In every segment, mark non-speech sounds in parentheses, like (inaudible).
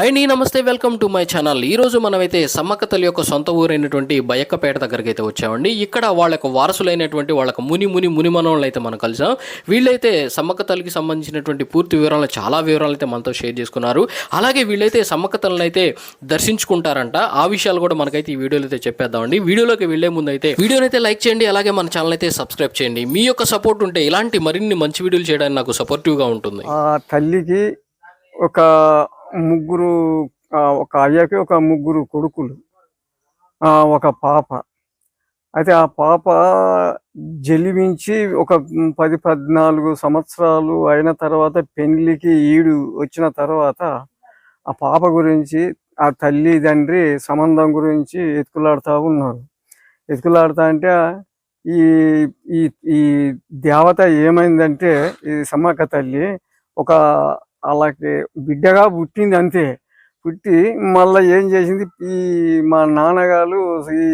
Hi నీ నమస్తే welcome to my channel ఈ రోజు మనమైతే సమ్మక్క తల్లి యొక్క సొంత ఊరైనటువంటి బయక్కపేట దగ్గరికి అయితే వచ్చామండి. ఇక్కడ వాళ్ళ యొక్క వారసులైనటువంటి వాళ్ళకి ముని ముని ముని మనోళ్ళు అయితే మనం కలిసాం. వీళ్ళైతే సమ్మక్క తల్లికి సంబంధించినటువంటి పూర్తి వివరాలు చాలా వివరాలు అయితే మనతో షేర్ చేసుకున్నారు. అలాగే వీళ్ళైతే సమ్మక్క తల్లిని అయితే దర్శించుకుంటారంట. ఆ విషయాలు కూడా మనకైతే ఈ వీడియోలో అయితే చెప్పేద్దామండి. వీడియోలోకి వెళ్ళే ముందు అయితే వీడియోని అయితే లైక్ చేయండి అలాగే మన ఛానల్ అయితే సబ్స్క్రైబ్ చేయండి. మీ యొక్క సపోర్ట్ ఉంటే ఇలాంటి మరిన్ని మంచి వీడియోలు చేయడానికి నాకు సపోర్టివ్గా ఉంటుంది. తల్లికి ఒక ముగ్గురు ఒక అయ్యకి ఒక ముగ్గురు కొడుకులు ఒక పాప. అయితే ఆ పాప జలిమించి ఒక పది పద్నాలుగు సంవత్సరాలు అయిన తర్వాత పెళ్ళికి ఈడు వచ్చిన తర్వాత ఆ పాప గురించి ఆ తల్లి తండ్రి సంబంధం గురించి ఎత్తుకులాడుతూ ఉన్నారు. ఎత్తుకులాడుతా అంటే ఈ ఈ ఈ దేవత ఏమైందంటే ఈ సమ్మక్క తల్లి ఒక వాళ్ళకి బిడ్డగా పుట్టింది అంతే. పుట్టి మళ్ళీ ఏం చేసింది? ఈ మా నాన్నగారు ఈ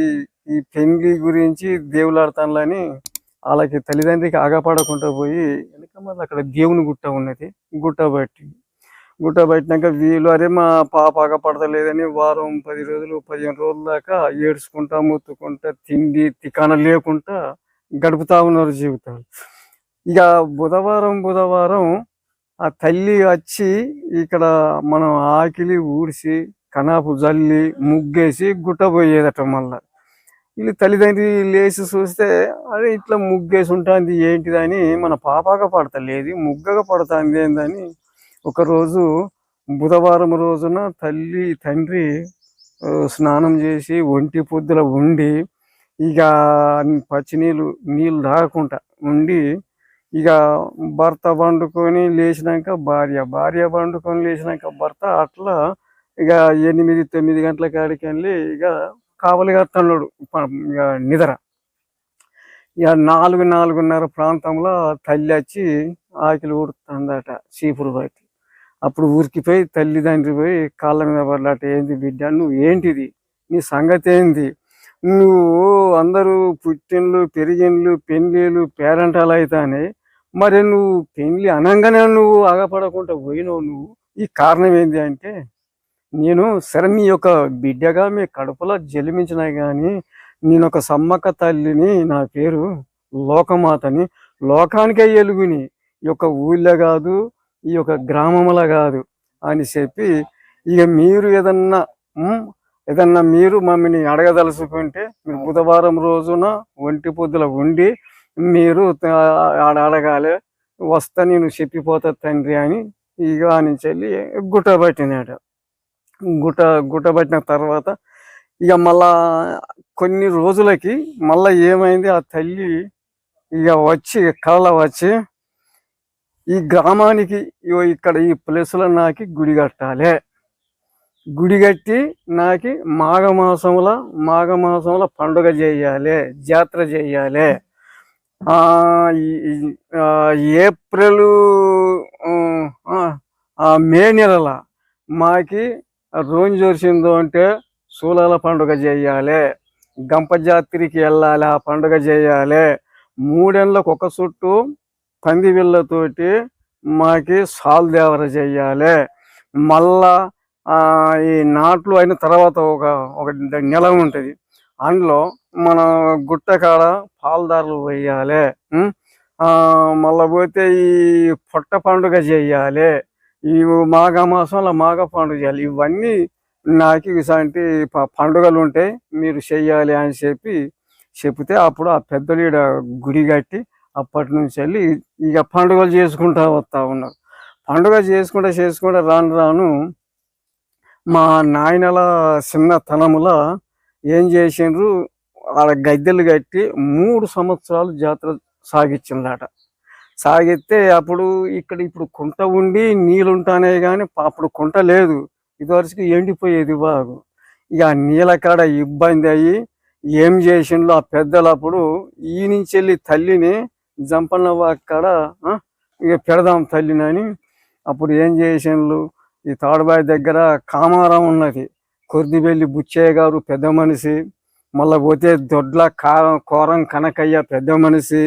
ఈ పెళ్ళి గురించి దేవులాడతానులని వాళ్ళకి తల్లిదండ్రికి ఆగపడకుండా పోయి వెనక మళ్ళీ అక్కడ దేవుని గుట్ట ఉన్నది. గుట్ట బట్టి గుట్ట పెట్టినాక వీళ్ళు అరే మా పాప ఆగపడతలేదని వారం పది రోజులు పదిహేను రోజుల దాకా ఏడ్చుకుంటా ముత్తుకుంటా తిండి తికాన లేకుండా గడుపుతా ఉన్నారు జీవితాలు. ఇక బుధవారం బుధవారం ఆ తల్లి వచ్చి ఇక్కడ మనం ఆకిలి ఊడిసి కనాపు జల్లి ముగ్గేసి గుట్ట పోయేదట మళ్ళా. వీళ్ళు తల్లిదండ్రి లేచి చూస్తే అరే ఇట్లా ముగ్గేసి ఉంటుంది ఏంటిదని మన పాపగా పడతలేదు ముగ్గగా పడుతుంది ఏందని. ఒకరోజు బుధవారం రోజున తల్లి తండ్రి స్నానం చేసి ఒంటి పొద్దుల ఉండి ఇక పచ్చి నీళ్ళు నీళ్ళు రాకుండా ఉండి ఇక భర్త పండుకొని లేచినాక భార్య భార్య పండుకొని లేచినాక భర్త అట్లా ఇక ఎనిమిది తొమ్మిది గంటల కాడికి వెళ్ళి ఇక కావలి కట్టన్నాడు ఇక నిద్ర. ఇక నాలుగు నాలుగున్నర ప్రాంతంలో తల్లి వచ్చి ఆకిలి ఊడుతుందట చీపురు బట్టి అప్పుడు ఊరికిపోయి తల్లిదండ్రి పోయి కాళ్ళ మీద పడలాట ఏంది బిడ్డ నువ్వు ఏంటిది? నీ సంగతి ఏంది? నువ్వు అందరూ పుట్టిండ్లు పెరిగిండ్లు పెళ్ళిళ్ళు పేరెంటాలు అవుతానే మరి నువ్వు పెళ్ళి అనగానే నువ్వు ఆగపడకుండా పోయినావు నువ్వు. ఈ కారణం ఏంటి అంటే నేను సరే మీ యొక్క బిడ్డగా మీ కడుపులో జలిమించినా కానీ నేను ఒక సమ్మక్క తల్లిని నా పేరు లోకమాతని లోకానికే ఎలుగుని ఈ యొక్క ఊళ్ళో కాదు ఈ యొక్క గ్రామంలో కాదు అని చెప్పి ఇక మీరు ఏదన్నా ఏదన్నా మీరు మమ్మల్ని అడగదలుచుకుంటే మీరు బుధవారం రోజున ఒంటి పొద్దుల ఉండి మీరు ఆడ అడగాలి వస్తా నేను చెప్పిపోతా తండ్రి అని ఇక నుంచి వెళ్ళి గుట్ట పట్టినాడు. గుట్ట గుట్ట పట్టిన తర్వాత ఇక మళ్ళా కొన్ని రోజులకి మళ్ళా ఏమైంది ఆ తల్లి ఇక వచ్చి కళ్ళ వచ్చి ఈ గ్రామానికి ఇగో ఇక్కడ ఈ ప్లేస్లో నాకు గుడి కట్టాలి. గుడి కట్టి నాకు మాఘమాసంలో మాఘమాసంలో పండుగ చేయాలి జాతర చేయాలి. ఏప్రిల్ మే నెలల మాకి రోజు చూసిందో అంటే సూలాల పండుగ చేయాలి. గంప జాత్రికి వెళ్ళాలి ఆ పండుగ చేయాలి. మూడేళ్ళకు ఒక చుట్టూ పంది విల్లతోటి మాకి సాల్ దేవర చేయాలి. మళ్ళా ఈ నాట్లు అయిన తర్వాత ఒక ఒక నెల ఉంటుంది. అందులో మన గుట్ట కాడ పాలదారులు వేయాలి మళ్ళా పోతే ఈ పొట్ట పండుగ చేయాలి ఈ మాఘ మాసంలో మాఘ పండుగ చేయాలి. ఇవన్నీ నాకు ఇలాంటి ప- పండుగలు ఉంటాయి మీరు చెయ్యాలి అని చెప్పి చెప్తే అప్పుడు ఆ పెద్దలు ఈడ గుడి కట్టి అప్పటి నుంచి వెళ్ళి ఇక పండుగలు చేసుకుంటా వస్తా ఉన్నారు పండుగ చేసుకుంటా చేసుకుంటా రాను రాను మా నాయనల చిన్నతనముల ఏం చేసిండ్రు? వాళ్ళ గద్దెలు కట్టి మూడు సంవత్సరాలు జాతర సాగించిందట సాగితే అప్పుడు ఇక్కడ ఇప్పుడు కుంట ఉండి నీళ్ళు ఉంటానే కానీ అప్పుడు కుంట లేదు. ఇదివరకు ఎండిపోయేది బాగు. ఇక ఆ నీళ్ళ కాడ ఇబ్బంది అయ్యి ఏం చేసిండ్రు ఆ పెద్దలు అప్పుడు ఈ నుంచి వెళ్ళి తల్లిని జంపన్న కాడ ఇక పెడదాం తల్లిని అని అప్పుడు ఏం చేసిండ్రు ఈ తాడుబాయి దగ్గర కామారం ఉన్నది. కుర్దిబెల్లి బుచ్చయ్య గారు పెద్ద మనిషి. మళ్ళా పోతే దొడ్ల కారం కోరం కనకయ్య పెద్ద మనిషి.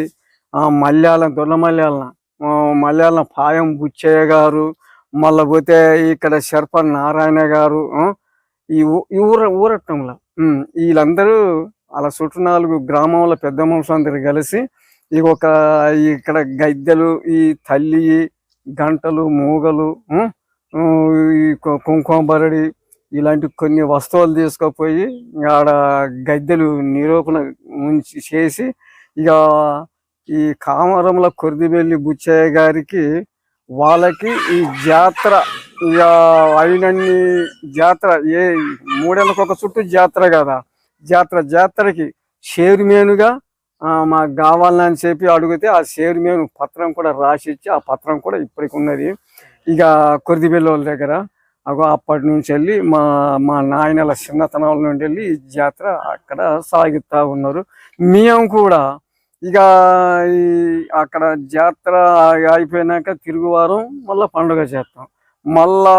మలయాళం దొడ్ల మలయాళం ఆ, పాయం బుచ్చయ్య గారు. మళ్ళా పోతే ఇక్కడ శర్ప నారాయణ గారు ఈ ఊర ఊరట్టంలో వీళ్ళందరూ అలా చుట్టూ నాలుగు గ్రామంలో పెద్ద మనుషులు అందరు కలిసి ఈ ఒక ఇక్కడ గద్దెలు ఈ తల్లి గంటలు మూగలు ఈ కుంకుమ బరడి ఇలాంటి కొన్ని వస్తువులు తీసుకుపోయి ఆడ గద్దెలు నిరూపణ ఉంచి చేసి ఇక ఈ కామరంల కొరిదిబెల్లి బుచ్చయ్య గారికి వాళ్ళకి ఈ జాతర ఇక అయినన్ని జాతర ఏ మూడేళ్ళకు ఒక చుట్టూ జాతర కదా. జాతర జాతరకి చైర్మన్గా మాకు కావాలని చెప్పి అడిగితే ఆ చైర్మన్ పత్రం కూడా రాసి ఇచ్చి ఆ పత్రం కూడా ఇప్పటికి ఉన్నది. ఇక కొరిదిబెల్లి వాళ్ళ దగ్గర అగో అప్పటి నుంచి వెళ్ళి మా మా నాయనల చిన్నతనాల నుండి వెళ్ళి ఈ జాతర అక్కడ సాగుతా ఉన్నారు. మేము కూడా ఇక ఈ అక్కడ జాతర అయిపోయినాక తిరుగువారం మళ్ళా పండుగ చేస్తాం. మళ్ళా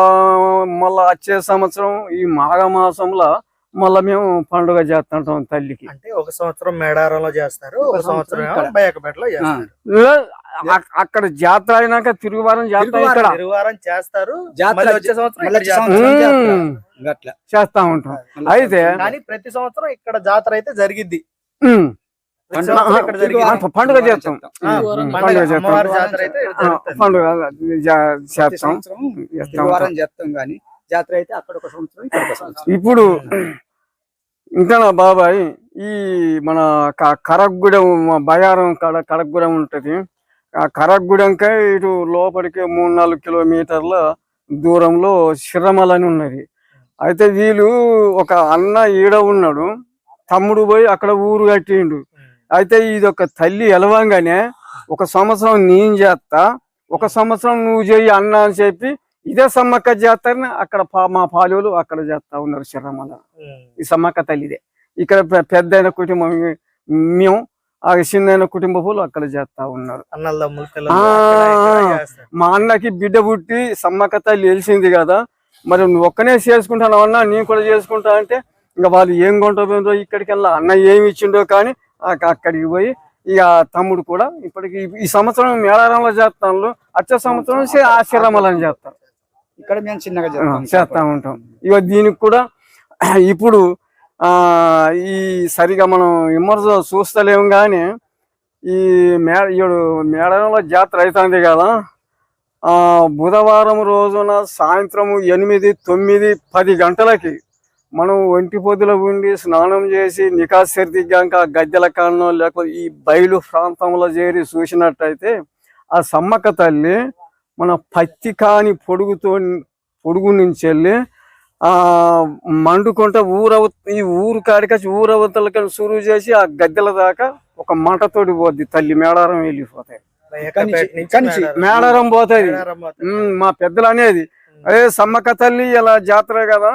మళ్ళా వచ్చే సంవత్సరం ఈ మాఘమాసంలో మళ్ళా మేము పండుగ చేస్తుంటాం తల్లికి. అంటే ఒక సంవత్సరం మేడారంలో చేస్తారు ఒక సంవత్సరం బయకపేటలో చేస్తారు. అక్కడ జాతర అయినాక తిరుగువారం జాతర ఇక్కడ. చేస్తారు. సంవత్సరం జాతర. ఉమ్, గట్ల చేస్తా ఉంటాం. అయితే కానీ ప్రతి సంవత్సరం ఇక్కడ జాతర అయితే జరిగిద్ది. పండుగ- చేస్తాం. పండుగ, పండుగ చేస్తాం. పండుగ చేస్తాం. సంవత్సరం చేస్తాం. గాని జాతర అయితే అక్కడ ఒక సంవత్సరం ఇక్కడ ఒక సంవత్సరం. ఇప్పుడు ఇంకా నా బాబాయ్ ఈ మన క- కరగ్గూడెం బయారం కడ కడగగూడెం ఉంటది. ఆ కరగ్గూడెంకే ఇటు లోపలికి మూడు నాలుగు కిలోమీటర్ల దూరంలో శిరమల అని ఉన్నది. అయితే వీళ్ళు ఒక అన్న ఈడ ఉన్నాడు. తమ్ముడు పోయి అక్కడ ఊరు కట్టిండు. అయితే ఇది ఒక తల్లి ఎలవంగానే ఒక సంవత్సరం నేను చేస్తా ఒక సంవత్సరం నువ్వు చెయ్యి అన్న అని చెప్పి ఇదే సమ్మక్క జాతరని అక్కడ మా పాలులు అక్కడ చేస్తా ఉన్నారు శరమల ఉమ్. ఈ సమ్మక్క తల్లిదే. ఇక్కడ పె- పెద్దయిన కుటుంబం మేము ఆ చిన్న కుటుంబపులు అక్కడ చేస్తా ఉన్నారు. మా అన్నకి బిడ్డ పుట్టి సమ్మక్క తల్లి వెలిసింది కదా. మరి నువ్వు ఒక్కనే చేసుకుంటాను అన్నా నేను కూడా చేసుకుంటా అంటే ఇంకా వాళ్ళు ఏం కొంటారో ఇక్కడికి వెళ్ళా అన్న ఏమి ఇచ్చిండో కానీ అక్కడికి పోయి ఇక తమ్ముడు కూడా ఇప్పటికి ఈ- సంవత్సరం మేళారంలో చేస్తాను వచ్చే సంవత్సరం చే- ఆ శరమలని చేస్తారు. ఇక్కడ మేము చిన్నగా చేస్తాం ఉంటాం. ఇక దీనికి కూడా (clears throat) ఇప్పుడు ఆ ఈ సరిగా మనం విమర్శ చూస్తలేము కానీ ఈ మే ఈడు మేడంలో జాతర అవుతుంది కదా ఆ బుధవారం రోజున సాయంత్రం ఎనిమిది తొమ్మిది పది గంటలకి మనం ఒంటి పొద్దుల ఉండి స్నానం చేసి నికాసరి దిగాక గద్దెల కారణం లేకపోతే ఈ బయలు ప్రాంతంలో చేరి చూసినట్టయితే ఆ సమ్మక్క తల్లి మన పత్తి కాని పొడుగుతో పొడుగు నుంచి వెళ్ళి ఆ మండుకుంట ఊరవ ఈ ఊరు కాడికి ఊరవతలకి సురువు చేసి ఆ గద్దెల దాకా ఒక మంటతోటి పోద్ది తల్లి మేడారం వెళ్ళిపోతాయి మేడారం. పోతుంది. ఉమ్, మా పెద్దలు అనేది అదే సమ్మక్క తల్లి ఇలా జాతర కదా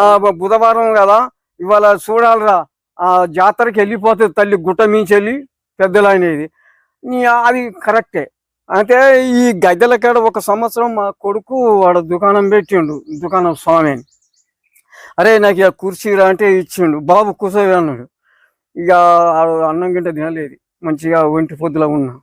ఆ బుధవారం. కదా ఇవాళ చూడాలిరా. ఆ జాతరకి వెళ్ళిపోతుంది తల్లి గుట్ట మించి వెళ్ళి పెద్దలు అనేది అది కరెక్టే. అయితే ఈ గద్దెల కాడ ఒక సంవత్సరం మా కొడుకు వాడు దుకాణం పెట్టిండు దుకాణం స్వామి అని. అరే నాకు ఇక కుర్చీరా అంటే ఇచ్చిండు. బాబు కూర్చోవి అన్నాడు. ఇక అన్నం గింట తినలేదు. మంచిగా ఒంటి పొద్దులో ఉన్నా.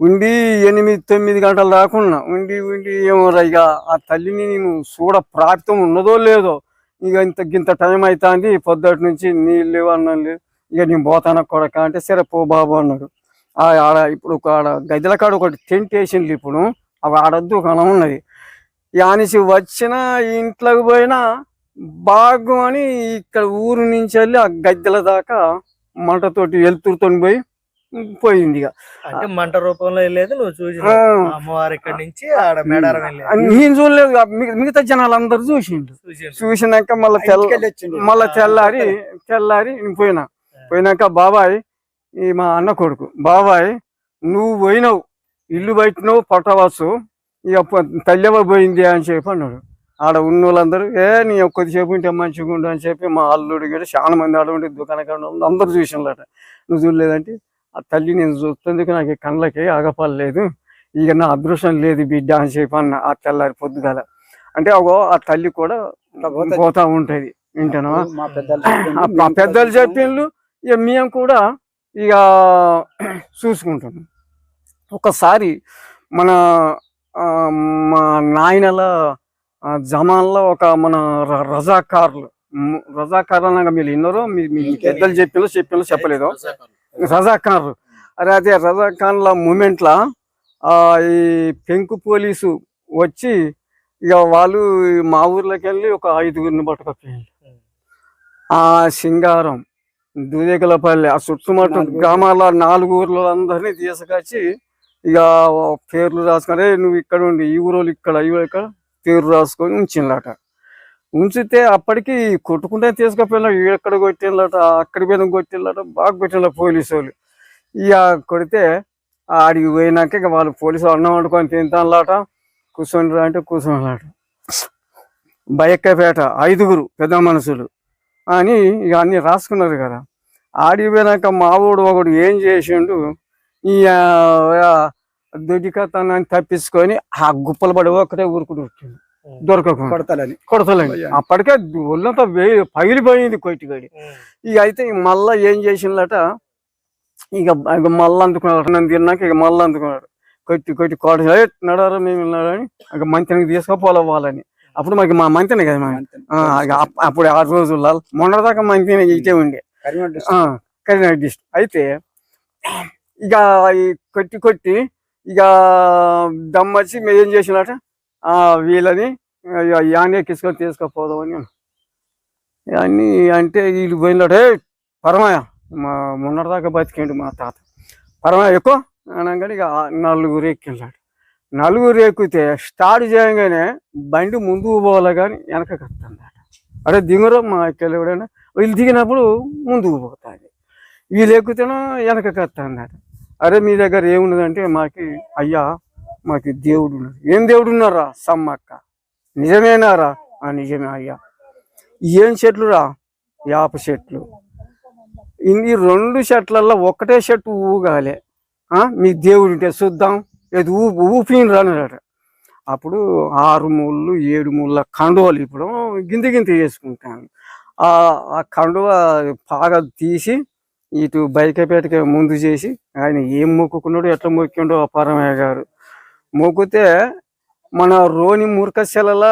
ఉండి ఎనిమిది తొమ్మిది గంటలు దాకా ఉండి ఉండి ఏమో రా ఇక ఆ తల్లిని నేను చూడ ప్రాప్తం ఉన్నదో లేదో ఇక ఇంత గింత టైం అవుతుంది పొద్దుటి నుంచి నీళ్ళు లేవు అన్నం లేవు. ఇక నేను పోతాను కొడక అంటే సరే పో బాబు అన్నాడు. ఆడ ఇప్పుడు ఒక ఆడ గదిల కాడ ఒకటి టెంట్ వేసిండ్లు ఇప్పుడు. అవి ఆడద్దు ఒక ఉన్నది. యానిసి వచ్చిన ఇంట్లోకి పోయినా బాగు అని ఇక్కడ ఊరు నుంచి వెళ్ళి ఆ గద్దెల దాకా మంటతోటి వెలుతురుతో పోయి పోయింది ఇక. అంటే మంట రూపంలో వెళ్ళేది నువ్వు చూసి. అమ్మవారి ఇక్కడ నుంచి ఆడ మేడారం నేను చూడలేదు మిగ- మిగతా జనాలు అందరు చూసిండు. చూసినాక మళ్ళీ తెల్ల. మళ్ళా తెల్లారి తెల్లారి పోయినా. పోయినాక బాబాయ్ ఈ మా అన్న కొడుకు బాబాయ్ నువ్వు పోయినావు ఇల్లు బయటనవు పట్టవచ్చు ఇక ప- తల్లెవ పోయింది అని చెప్పి అన్నాడు. ఆడ ఉన్న వాళ్ళందరూ ఏ నీ కొద్దిసేపు ఉంటే మంచిగా ఉండు అని చెప్పి మా అల్లుడు కూడా చాలా మంది ఆడ దుకాణం అందరూ చూసినలాట. నువ్వు చూడలేదంటే ఆ తల్లి నేను చూస్తుందుకు నాకు ఈ కళ్ళకి ఆగపడలేదు ఇక నా అదృష్టం లేదు బిడ్డ అని చెప్పి అన్న ఆ తెల్లారి పొద్దుగాల. అంటే అగో ఆ తల్లి కూడా. పోతా ఉంటది వింటానా మా పెద్దలు చెప్పిండ్రు ఇక మేము కూడా ఇక చూసుకుంటాం ఒకసారి మన మా నాయనల జమాన్లో ఒక మన రజాకార్లు రజాకార్లు అనగా మీరు విన్నారో? మీ పెద్దలు చెప్పిన చెప్పిన చెప్పలేదు? రజాకార్లు. అరే అదే రజాకాన్ల మూమెంట్లా ఈ పెంకు పోలీసు వచ్చి ఇక వాళ్ళు మా ఊర్లోకి వెళ్ళి ఒక ఐదుగురిని పట్టుకపోయారు ఆ సింగారం దూదేకలపల్లి ఆ చుట్టుముట్టు గ్రామాల నాలుగు ఊర్ల అందరినీ తీసుకొచ్చి ఇక పేర్లు రాసుకొని నువ్వు ఇక్కడ ఉండి ఈ ఊరోళ్ళు ఇక్కడ ఈ ఊరు ఇక్కడ పేరు రాసుకొని ఉంచిందట. ఉంచితే అప్పటికి కొట్టుకుంటే తీసుకుపోయినా ఎక్కడ కొట్టిందట అక్కడ పోయిన కొట్టిందట బాగా కొట్టిన పోలీసు వాళ్ళు ఇక కొడితే ఆడికి పోయినాక ఇక వాళ్ళు పోలీసు అన్నం వండుకొని తింటానులాట. కూర్చొని అంటే కూర్చోనిలాట బయక్కపేట ఐదుగురు పెద్ద మనుషులు. అని ఇక అన్ని రాసుకున్నారు కదా. ఆడికి పోయినాక మావోడు ఒకడు ఏం చేసిండు? ఈ దొడ్డికతనాన్ని తప్పించుకొని ఆ గుప్పలు పడి ఒకటే ఊరుకుని వచ్చిండు. దొరకకుండా. కొడతాలని. కొడతలేండి అప్పటికే ఒళ్ళంతా వే- పగిలిపోయింది కొట్టిగడి ఇక అయితే మళ్ళా ఏం చేసిందట ఇక ఇక మళ్ళీ అందుకున్నాడు నన్ను తిన్నాక ఇక మళ్ళీ అందుకున్నాడు. కొట్టి కొట్టి కోట నడారా మేము వెళ్ళాడని ఇక తీసుకుపోలే వాళ్ళని. అప్పుడు మాకు మా మంతినే కదా అప్పుడు ఆ రోజుల్లో మొన్నటిదాకా మంతినే ఇటే ఉండే. కరీంనగర్ డిస్ట్రిక్ట్. డిస్ట్రిక్ట్. అయితే ఇక కొట్టి కొట్టి ఇక దమ్మచ్చి మేము ఏం చేసినట? వీళ్ళని యానే ఎక్కించుకొని తీసుకుపోదామని అన్నీ అంటే వీళ్ళు పోయినట్టే పరమయ్య మా మొన్నటిదాకా బతికేండు మా తాత. పరమయ్య ఎక్కువ? అనగానే ఇక నలుగురు ఎక్కిళ్ళాడు నలుగురు ఎక్కితే స్టార్ట్ చేయగానే బండి ముందుకు పోవాలి కానీ వెనకకి వస్తుందట. అరే దిగురు మా ఎక్కలు ఎవడైనా వీళ్ళు దిగినప్పుడు ముందుకు పోతుంది వీళ్ళు ఎక్కుతేనో వెనకకి వస్తుందట. అరే మీ దగ్గర ఏమున్నదంటే మాకి అయ్యా మాకు దేవుడు ఉన్నారు ఏం దేవుడు ఉన్నారా? సమ్మక్క. నిజమేనారా? ఆ నిజమే అయ్యా. ఏం చెట్లు రా? యాప చెట్లు. ఇన్ని రెండు చెట్లల్లో ఒకటే చెట్టు ఊగాలి. మీ దేవుడు ఉంటే చూద్దాం. ఏది ఊపి ఊపిని రానట అప్పుడు ఆరు మూళ్ళు ఏడు మూళ్ళ కండువలు ఇప్పుడు గింత గింత వేసుకుంటాను. ఆ ఆ కండువ బాగా తీసి ఇటు బైకపేటకి ముందు చేసి ఆయన ఏం మొక్కుకున్నాడు ఎట్లా మొక్కిండో పరమయ్య గారు. మొక్కితే మన రోని మురకశెలల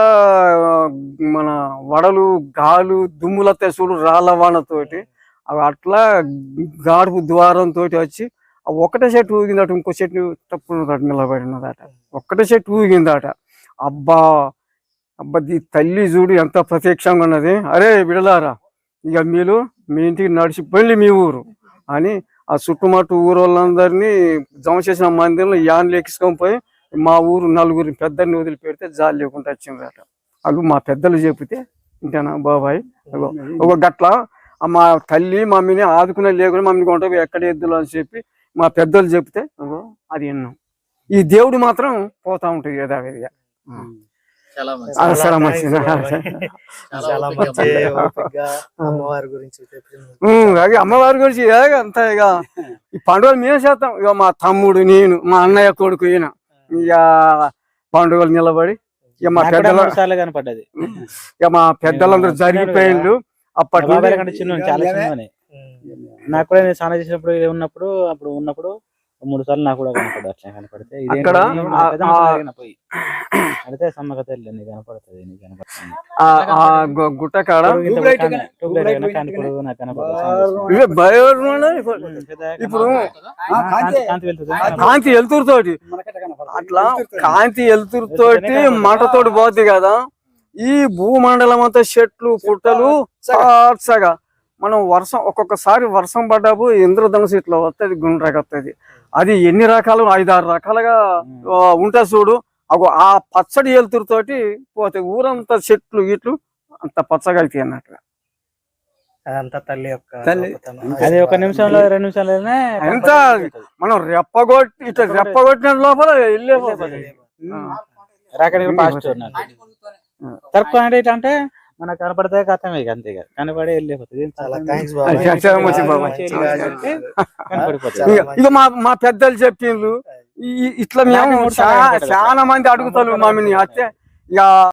మన వడలు గాలు దుమ్ములతో చూడు రాళ్ళ వానతోటి అవి అట్లా గాడుపు ద్వారంతో వచ్చి ఆ ఒకటే చెట్టు ఊగిందట ఇంకో చెట్టు తప్పున నిలబడినదట. ఒక్కటే చెట్టు ఊగిందట అబ్బా అబ్బా ఈ తల్లి చూడు ఎంత ప్రత్యక్షంగా ఉన్నది. అరే విడలారా ఇక మీరు మీ ఇంటికి నడిచిపోయింది మీ ఊరు అని ఆ చుట్టుమట్టు ఊరు వాళ్ళందరినీ జమ చేసిన మందిరంలో యాన్లు ఎక్కించుకొని పోయి మా ఊరు నలుగురు పెద్దల్ని వదిలిపెడితే జాలి లేకుండా వచ్చిందట. అవి మా పెద్దలు చెబితే ఇంకేనా బాబాయ్? ఒక గట్ల మా తల్లి మమ్మీని ఆదుకునే లేకుండా మమ్మీని కొంటే ఎక్కడ ఎద్దులు అని చెప్పి మా పెద్దలు చెప్తే అది విన్నాం ఈ దేవుడు మాత్రం పోతా ఉంటుంది యథావిధిగా. చాలా మంచిది. అమ్మవారి గురించి అమ్మవారి గురించి అంతా ఇక ఈ పండుగలు మేము చేస్తాం. ఇక మా తమ్ముడు నేను మా అన్నయ్య కొడుకు ఈయన. ఇక పండుగలు నిలబడి ఇక మా పెద్దల కనపడ్డది. ఇక మా పెద్దలందరూ జరిగిపోయిండ్రు. అప్పటి నాకు కూడా నేను స్నానం చేసినప్పుడు ఇది ఉన్నప్పుడు అప్పుడు ఉన్నప్పుడు మూడు సార్లు నాకు కూడా కనపడదు అట్లా కనపడితే అడిగితే సమ్మక తల్లి నీకు కనపడుతుంది నీకు కనపడుతుంది. గుట్ట కాడ? ఇప్పుడు కాంతి- మనకట్ట కనపడదు. అట్లా కాంతి వెలుతురుతోటి మంటతోటి పోద్ది కదా. ఈ భూమండలం అంతా చెట్లు పుట్టలు పచ్చగా మనం వర్షం ఒక్కొక్కసారి వర్షం పడ్డప్పుడు ఇంద్రధనుసు ఇట్లా వస్తుంది గుండ్రగా వస్తుంది అది ఎన్ని రకాలు? ఐదారు రకాలుగా ఆ, ఉంటాయి చూడు. అగో ఆ పచ్చడి వెలుతురుతోటి పోతే ఊరంతా చెట్లు ఇట్లు అంత పచ్చగా అవుతాయి అన్నట్టుగా. అదంతా తల్లి యొక్క. అది ఒక నిమిషంలో రెండు నిమిషాలనే ఎంత మనం రెప్పగొట్టి ఇట్లా రెప్పగొట్టిన లోపల అంటే ఇట్లా అంటే మనకు కనపడితే కథమే అంతే ఇక. కనపడి వెళ్ళిపోతుంది ఇక- మా మా పెద్దలు చెప్పిండ్రు ఈ- ఇట్లా మేము. చాలా మంది అడుగుతారు మమ్మల్ని అత్తే ఇక